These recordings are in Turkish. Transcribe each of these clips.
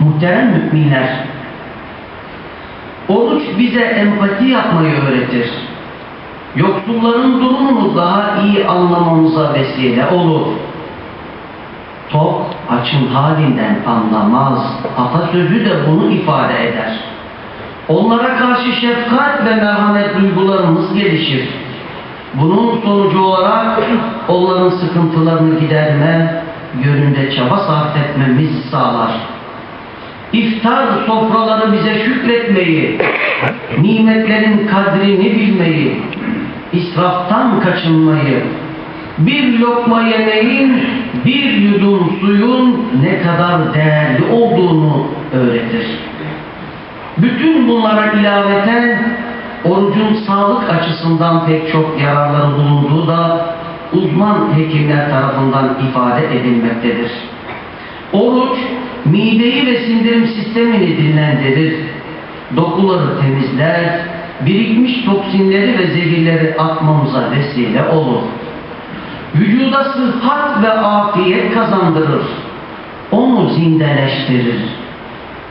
Muhterem müminler, oruç bize empati yapmayı öğretir. Yoksulların durumunu daha iyi anlamamıza vesile olur. Tok, açın halinden anlamaz. Atasözü de bunu ifade eder. Onlara karşı şefkat ve merhamet duygularımız gelişir. Bunun sonucu olarak onların sıkıntılarını giderme yönünde çaba sarf etmemiz sağlar. İftar sofraları bize şükretmeyi, nimetlerin kadrini bilmeyi, israftan kaçınmayı, bir lokma yemeğin, bir yudum suyun ne kadar değerli olduğunu öğretir. Bütün bunlara ilaveten orucun sağlık açısından pek çok yararları bulunduğu da uzman hekimler tarafından ifade edilmektedir. Oruç mideyi ve sindirim sistemini dinlendirir, dokuları temizler, birikmiş toksinleri ve zehirleri atmamıza vesile olur. Vücuda sıhhat ve afiyet kazandırır, onu zindeleştirir.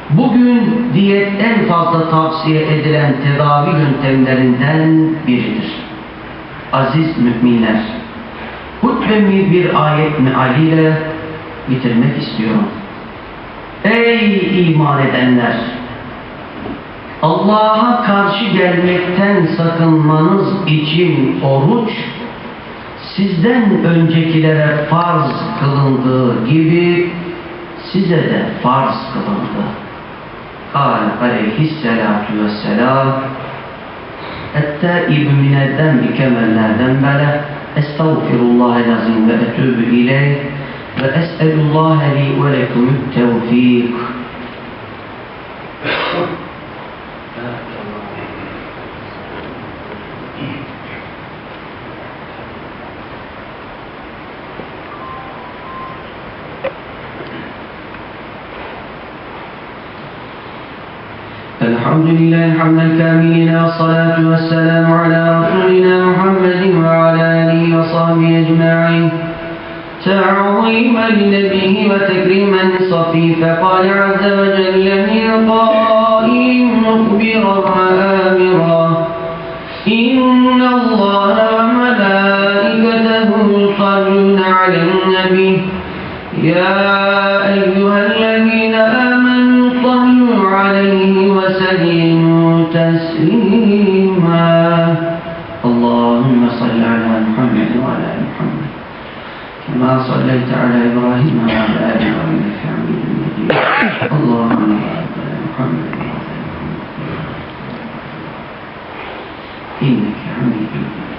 Bugün diyet en fazla tavsiye edilen tedavi yöntemlerinden biridir. Aziz müminler, hutbemi bir ayet mealiyle bitirmek istiyorum. Ey iman edenler! Allah'a karşı gelmekten sakınmanız için oruç, sizden öncekilere farz kılındığı gibi size de farz kılındı. Kâle aleyhisselâtu vesselâm Hatta İbn-i Nedden bir kemerlerden bele Estağfirullahel azim ve etübü ileyh واسال الله لي ولكم التوفيق. الحمد لله حمد الكاملين والصلاة والسلام على رسولنا محمد وعلى آله وصحبه أجمعين. تعظيما لنبيه وتكريما صفي فقال عز وجل من قائل مخبرا وآمرا. إن الله وملائكته يصلون على النبي. يا أيها الذين آمنوا صلوا عليه وسلموا تسليما. صليت على إبراهيم وعلى آل إبراهيم إنك حميد مجيد اللهم بارك على محمد وعلى آل محمد إنك حميد مجيد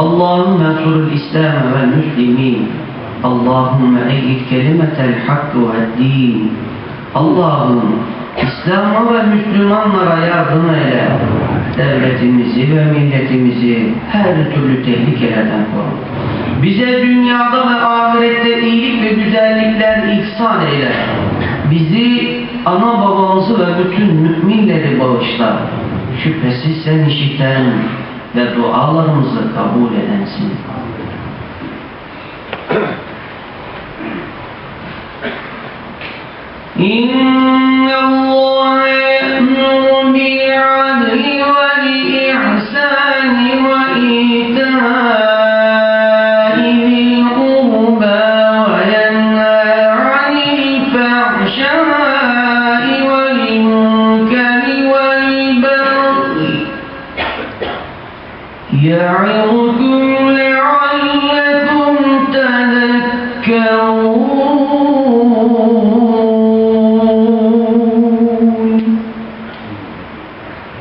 اللهم انصر الإسلام والمسلمين اللهم أيد كلمة الحق والدين Allah'ım İslam'a ve Müslümanlara yardım eyle. Devletimizi ve milletimizi her türlü tehlikelerden koru. Bize dünyada ve ahirette iyilik ve güzellikler ihsan eyle. Bizi, ana babamızı ve bütün müminleri bağışla. Şüphesiz sen işiten ve dualarımızı kabul edensin. إن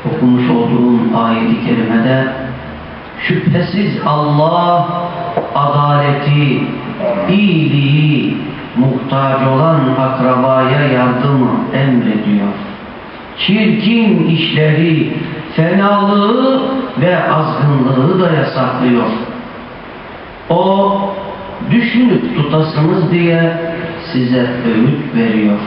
okumuş olduğum ayet-i kerimede şüphesiz Allah adaleti, iyiliği, muhtaç olan akrabaya yardımı emrediyor. Çirkin işleri, fenalığı ve azgınlığı da yasaklıyor. O düşünüp tutasınız diye size öğüt veriyor.